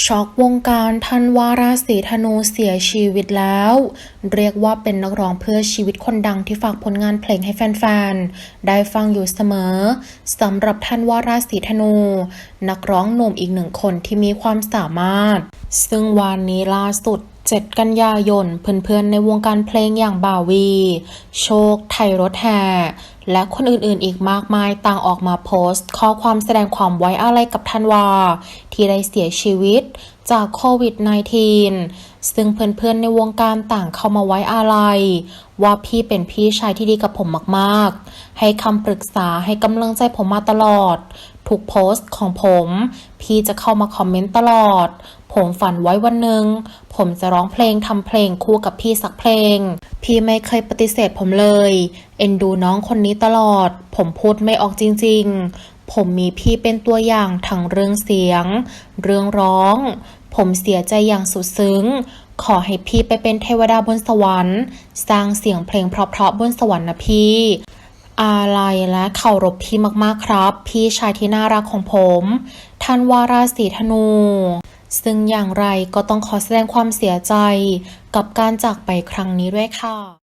ช็อกวงการทันวาราศีธนูเสียชีวิตแล้ว เรียกว่าเป็นนักร้องเพื่อชีวิตคนดังที่ฝากผลงานเพลงให้แฟนๆ ได้ฟังอยู่เสมอสำหรับทันวาราศีธนู นักร้องหนุ่มอีกหนึ่งคนที่มีความสามารถ ซึ่งวันนี้ล่าสุด 7 กันยายน เพื่อนๆ ในวงการเพลงอย่างบ่าวี โชค ไทยรถแห่และคนอื่นๆ อีกมากมายต่างออกมาโพสต์ ข้อความแสดงความไว้อาลัยกับธันวา ที่ได้เสียชีวิตจากโควิด -19 ซึ่งเพื่อนๆ ในวงการต่างเข้ามาไว้อาลัย ว่าพี่เป็นพี่ชายที่ดีกับผมมากๆ ให้คำปรึกษาให้กำลังใจผมมาตลอดทุกโพสต์ของผม พี่จะเข้ามาคอมเมนต์ตลอด ผมฝันไว้วันหนึ่ง ผมจะร้องเพลงทำเพลงคู่กับพี่สักเพลง พี่ไม่เคยปฏิเสธผมเลย เอ็นดูน้องคนนี้ตลอด ผมพูดไม่ออกจริง ๆ ผมมีพี่เป็นตัวอย่างทั้งเรื่องเสียง เรื่องร้อง ผมเสียใจอย่างสุดซึ้งขอให้พี่ไปเป็นเทวดาบนสวรรค์ สร้างเสียงเพลงเพราะๆบนสวรรค์นะพี่ อาลัยและเคารพพี่มากๆครับ พี่ชายที่น่ารักของผมทันวาราศีธนู ซึ่งอย่างไรก็ต้องขอแสดงความเสียใจกับการจากไปครั้งนี้ด้วยค่ะ